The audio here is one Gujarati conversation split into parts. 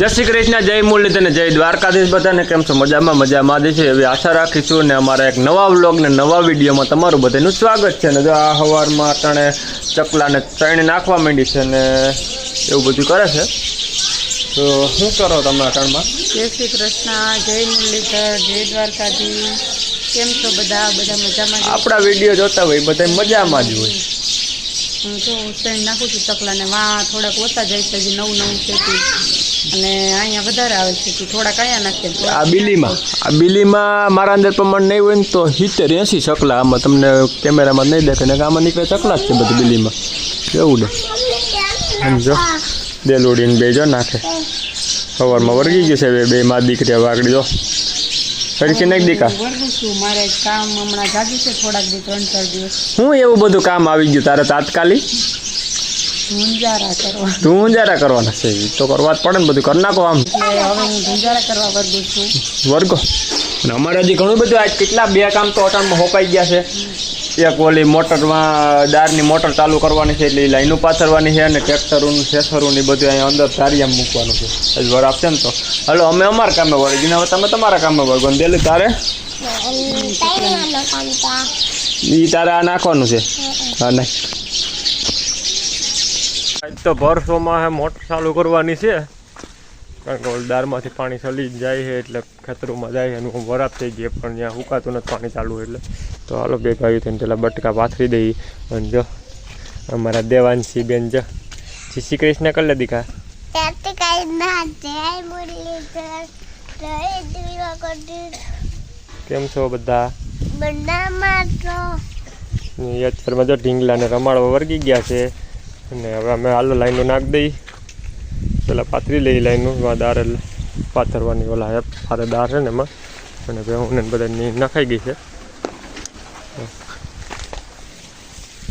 જય શ્રી કૃષ્ણ જય મુરલી અને જય દ્વારકાધીશ બધાને. કેમ છો? મજામાં મજામાં જ છે. એવી આશા રાખીશું અને અમારા એક નવા વ્લોગ ને નવા વિડીયોમાં તમારું બધાનું સ્વાગત છે. ને જો આ સવારમાં તણે ચકલાને ત્રણે નાખવા માંડી છે ને એવું બધું કરે છે. તો શું કરો તમે અટાણમાં જય શ્રી કૃષ્ણ જય મુરલીધર જય દ્વારકાધીશ. કેમ છો બધા? બધા મજામાં આપણા વીડિયો જોતા હોય બધા મજામાં જ હોય. હું તો ઉત્તરાયણ નાખું છું ચકલાને. વાં થોડાક ઓછા જાય છે હજી નવું નવું છે. અને અહીંયા વધારે આવે છે તે થોડાક અહીંયા નાખીએ આ બિલીમાં આ બિલીમાં મારા અંદર પ્રમાણ નહીં હોય ને તો સિત્તેર એંસી ચકલા આમાં તમને કેમેરામાં નહીં દેખે ને આમાં નીકળે ચકલા જ છે બધી બિલીમાં. એવું ને સમજો દેલુડીને બે જો નાખે. સવારમાં વર્ગી ગયું છે બે બે માં દીકરી વાગડી જો. ફરીથી નાખ દીકા? મારે કામ હમણાં જાગ્યું છે થોડાક દી ત્રણ ચાર દિવસ. હું એવું બધું કામ આવી ગયું? તારે તાત્કાલિક? તું જરા કરવાના છે તો કરવા જ પડે ને બધું. કરી નાખો આમ. હવે હું ધુંજારા કરવા વર્ગું છું. વર્ગો. અને અમારે હજી ઘણું બધું આજ કેટલા બે કામ તો અટાણમાં હોપાઈ ગયા છે. એક ઓલી મોટરમાં દારની મોટર ચાલુ કરવાની છે એટલે એ લાઈનો પાથરવાની છે અને ટ્રેક્ટરું સેસરું ને બધું અહીંયા અંદર ધારિયામાં મૂકવાનું છે. હજી વર આપશે ને તો. હલો અમે અમારા કામે વળી ગઈને હવે તમે તમારા કામે વળગો ને દિલ્હી તારે? એ તારે આ. નાખવાનું છે. હા નાખ. આજ તો ભરસોમાં મોટર ચાલુ કરવાની છે. કારણ કે દારમાંથી પાણી સલી જાય છે એટલે ખેતરોમાં જાય એનું વરાપ થઈ જાય પણ ત્યાં સુકાતું નથી પાણી ચાલુ એટલે. તો હાલો ભેગા આવ્યું થઈને પેલા બટકા પાથરી દઈએ અને જો અમારા દેવાંશી બેન જો. શ્રી શ્રી કૃષ્ણ કલ્લે દીખા કેમ છો બધા? અત્યારમાં જો ઢીંગલાને રમાડવા વર્ગી ગયા છે. અને હવે અમે આલો લાઈનો નાખી દઈ. પેલા પાથરી લઈ લાઈનું દાર પાથરવાની ઓલા ફારે દાર છે ને એમાં. અને ભેહુને બધાની નખાઈ ગઈ છે.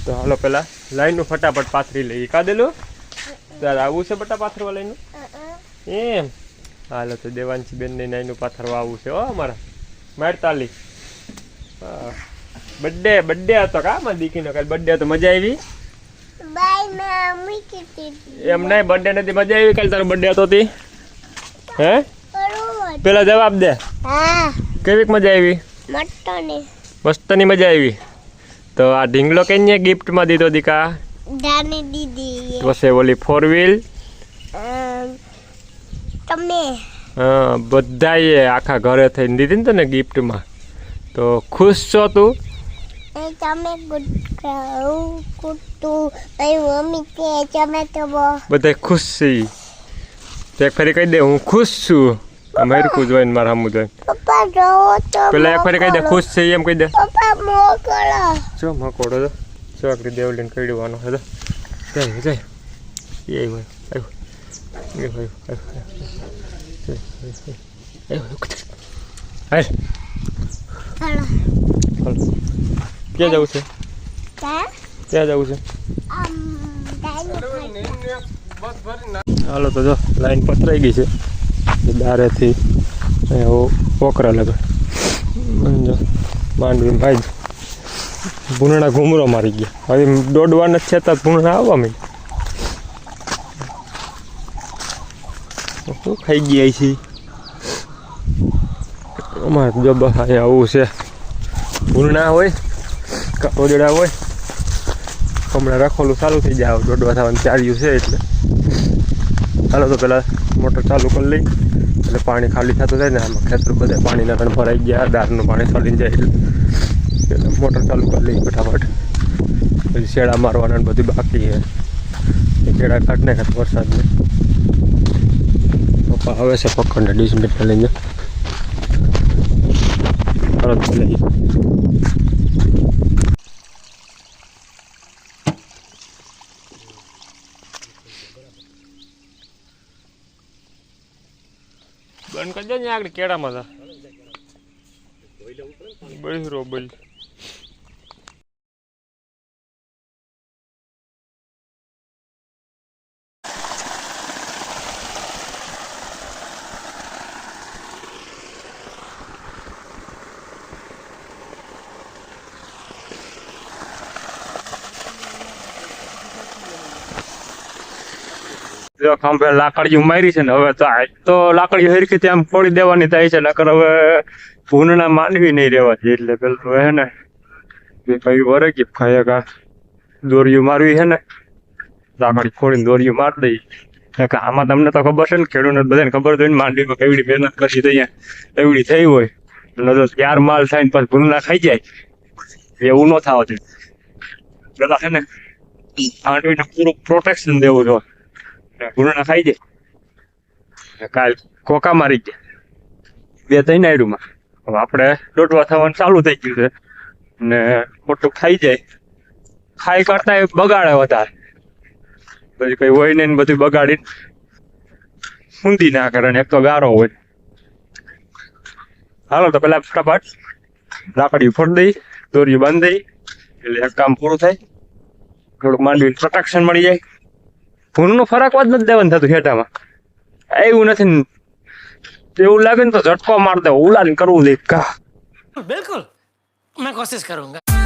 તો હાલો પેલા લાઈનું ફટાફટ પાથરી લઈ કાદેલો તારે આવું છે બટા પાથરવા લાઈનું એમ. હાલો તો દેવાંશી બેનને નાઈનું પાથરવા આવું છે હો અમારા. મારતાલી. બર્થડે બર્થડે હતો કા મારી દીકરીનો? કાલે બર્થડે હતો. મજા આવી? એમ નહીં બર્થડે નથી, મજા આવી કાલે તારો બર્થડે હતો તી. હે? પેલા જવાબ દે. કેવી મજા આવી? મસ્તની મજા આવી. તો આ ઢીંગલો કેને ગિફ્ટમાં દીધો દીકા? દીધી પછી ઓલી ફોર વ્હીલ તમે હા, બધાએ આખા ઘરે થઈને દીધી ને તને ગિફ્ટમાં તો ખુશ છો તું? બધા ખુશ છે તે ફરી કહી દે હું ખુશ છું. મેરકું જોઈને મારા જોવો તો પેલા એક ફરી કહી દે ખુશ છે એમ કહી દે. જો મકોડો તો ચોકડી દેવલીને કહી દેવાનો હતો જય જય એ આવ્યો આવ્યો આવ્યો આવ્યો હાલો. ક્યાં જવું છે? ક્યાં જવું છે? હાલો તો જો લાઈન પથરાઈ ગઈ છે. દારેથી પોકરા લગે. જો માંડવી ભાઈ ભૂનડા ઘૂમરો મારી ગયા. હવે દોડવા નથી છતાં ભૂનડા આવવા માંડ્યા. શું ખાઈ ગયા છે અમારે જો બસ આવું છે. ભૂનડા હોય કાપોદડા હોય. હમણાં રાખોલું ચાલુ થઈ જાય દોડવા થવાનું ચાર્યું છે એટલે. ચાલો તો પહેલાં મોટર ચાલુ કરી લઈ. એટલે પાણી ખાલી થતું જાય ને આમાં ખેતર બધા પાણીના કણ ભરાઈ ગયા દારનું પાણી ચાલી જાય એટલે. મોટર ચાલુ કરી લઈ ફટાફટ. પછી શેડા મારવાના બધી બાકી છે. શેડા કાઢ નાખે વરસાદને. પપ્પા આવે છે પખંડ ડીશ મીટર લઈને તરત લઈ. કરી ને આગળ કેળામાં હતા બળી બળી. ખંભે લાકડીયું મારી છે ને, હવે તો આજ તો લાકડીઓ હરખી આમ ફોડી દેવાની થાય છે, નકર હવે ભૂનના માનવી નહીં રહેવાથી. એટલે પેલું હે ને કઈ વરે કે ખાય કા દોરીયું મારવી છે ને, લાકડી ફોડીને દોરીયું માર દઈ. આમાં તમને તો ખબર છે ને, ખેડૂતને બધાને ખબર હોય ને માંડવીમાં કેવડી મહેનત કરી અહીંયા એવડી થઈ હોય. તો ચાર માલ થાય ને, પછી ભૂલના ખાઈ જાય. એવું ન થવા જોઈએ પેલા છે ને, માંડવીને પૂરું પ્રોટેક્શન દેવું જોઈએ ભૂનના ખાઈ જાય કાલ કોકા મારી ગયા બે ત્રણ આયડુમાં. હવે આપણે દોડવા થવાનું ચાલુ થઈ ગયું છે. ને ખોટું ખાઈ જાય. ખાઈ કરતા એ બગાડે વધારે. પછી કઈ હોય ને બધું બગાડીને ઊંધી ના કરે એક તો ગારો હોય. હાલો તો પેલા ફટાફટ લાકડી ફોડ દઈ દોરી બાંધી દઈ. એટલે એક કામ પૂરું થાય. થોડુંક માંડવી પ્રોટેક્શન મળી જાય. ભૂણનો ફરાકવા જ નથી દેવાનું થતું હેઠામાં. એવું નથી. એવું લાગે ને તો ઝટકો માર દે, ઉલાન કરવું દે કા. બિલકુલ. મેં કોશિશ કરું કરુંગા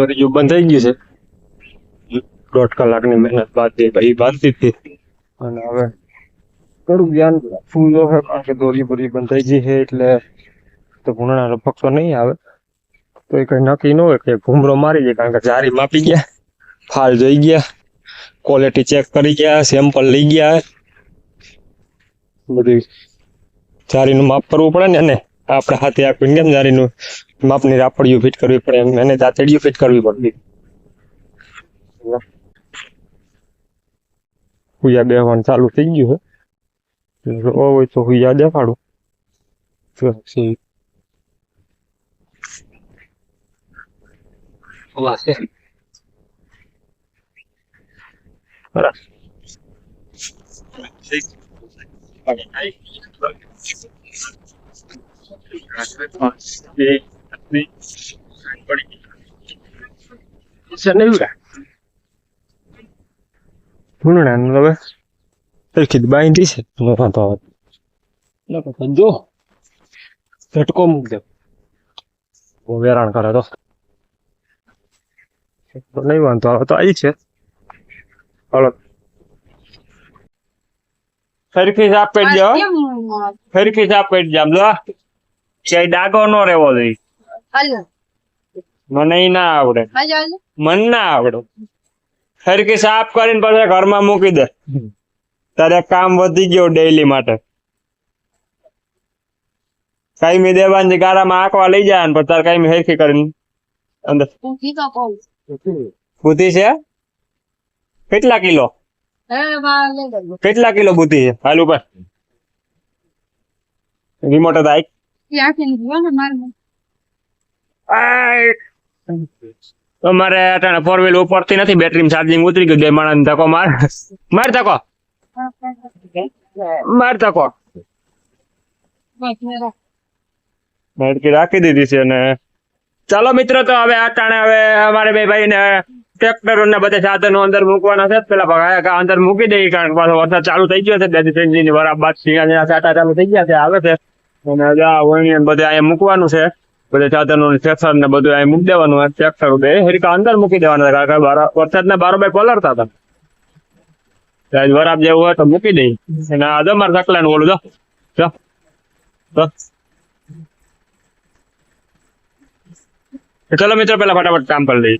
ફેબ્રુઆરી બંધ થઈ ગયું છે. દોઢ કલાકની મહેનત બાદ એ બાંધતી હતી. અને હવે થોડું ધ્યાન રાખવું જોઈએ, કારણ કે દોરી બોરી બંધ થઈ ગઈ છે એટલે તો ભૂંડણા લપકતો નહીં આવે. તો એ કઈ નક્કી ન હોય કે ભૂમરો મારી જાય, કારણ કે જારી માપી ગયા, ફાલ જોઈ ગયા ક્વોલિટી ચેક કરી ગયા સેમ્પલ લઈ ગયા. બધી જારીનું માપ કરવું પડે ને એને. આપણે હાથે આપીને કેમ જારીનું માપની રાપડિયું ફિટ કરવી પડે એમ એને દાંતડીઓ ફિટ કરવી પડતી હુયા બેહવાનું ચાલુ થઈ ગયું છે જો હોય તો હુયા દેખાડું જો સી બરાબર. ભૂંગળાનું હવે સરખી જ બાંધી છે નો વાંધો આવે નકર તો જો ઝટકો મૂક દે બહુ વેરાણ કરે તો તો નહીં વાંધો આવે તો આવી છે હાલો સરખી સાફ કરી દો સરખી સાફ કરી જામ જો ક્યાંય ડાઘો નો રહેવો જોઈએ. મને ના આવડે. મન ના આવડે. સરખી સાફ કરીને પછી ઘરમાં મૂકી દે. તારે કામ વધી ગયો ડેઈલી માટે. કાયમી દેવાની ગારામાં આંકવા લઈ જાય ને પણ તારે કાયમી હરખી કરીને અંદર. બુદ્ધિ છે? કેટલા કિલો? કેટલા કિલો બુદ્ધિ છે? હાલ ઉપર. રિમોટ હતા તમારે અટાણે ફોર વ્હીલ ઉપરથી નથી બેટરી ચાર્જિંગ ઉતરી ગયું ગઈ માણસ ધક્કો માર. માર ધક્કો. માર ધક્કો. મેડકી રાખી દીધી છે અને ચાલો મિત્રો તો હવે અટાણે હવે અમારે બે ભાઈ ને ટ્રેક્ટરો ને બધા સાધનો અંદર મૂકવાના છે. પેલા ભગાયા અંદર મૂકી દઈએ કારણ કે પાછો વરસાદ ચાલુ થઈ ગયો છે. બે ત્રણ દિન બરાબર સિંગા ચાલુ થઈ ગયા છે આવે છે. અને આ વણી ને બધે અહીંયા મૂકવાનું છે. બધે સાધનો ટ્રેક્ટર ને બધું અહીં મૂકી દેવાનું. ટ્રેક્ટર બે હરીકા અંદર મૂકી દેવાના હતા કારણ કે બારા- વરસાદના બારોબાર પલળતા હતા. ત્યાં વરાબ જેવું હોય તો મૂકી દઈ અને આ જો મારા સકલા નું ઓલું જો. ચલો મિત્રો પેલા ફટાફટ કામ કરી લઈએ.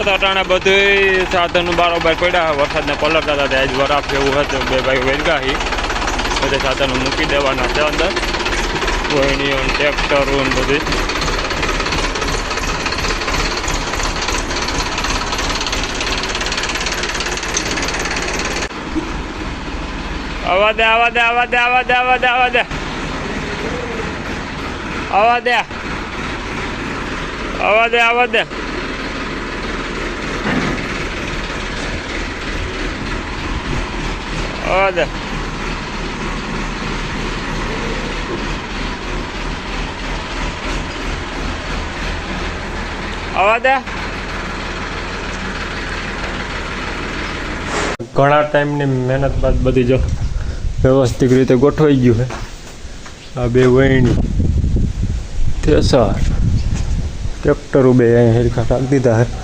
ચાલો તો અટાણે બધું સાધનો બારોબાર પડ્યા. વરસાદને પલટતા હતા ત્યાં જ વરાફ જેવું હતું. બે ભાઈ વેરગાહી. બધે સાધનો મૂકી દેવાના છે અંદર. કોઈની ટ્રેક્ટરો ને બધી. આવા દે આવા દે આવા દે આવા દે આવા દે આવા દે આવા દે આવા દે આવા દે આવા Olha. ઘણા ટાઈમની મહેનત બાદ બધી જો વ્યવસ્થિત રીતે ગોઠવાઈ ગયું છે. આ બે વહેણી થેસર ટ્રેક્ટરો બે અહીં હેરખા રાખી દીધા છે.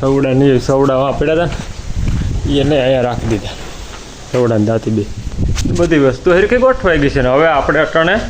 સવડા નહીં સવડા વાં હતા એને અહીંયા રાખી દીધા. સવડા ને દાંતી બે. બધી વસ્તુ હરખી ગોઠવાઈ ગઈ છે ને. હવે આપણે અટાણે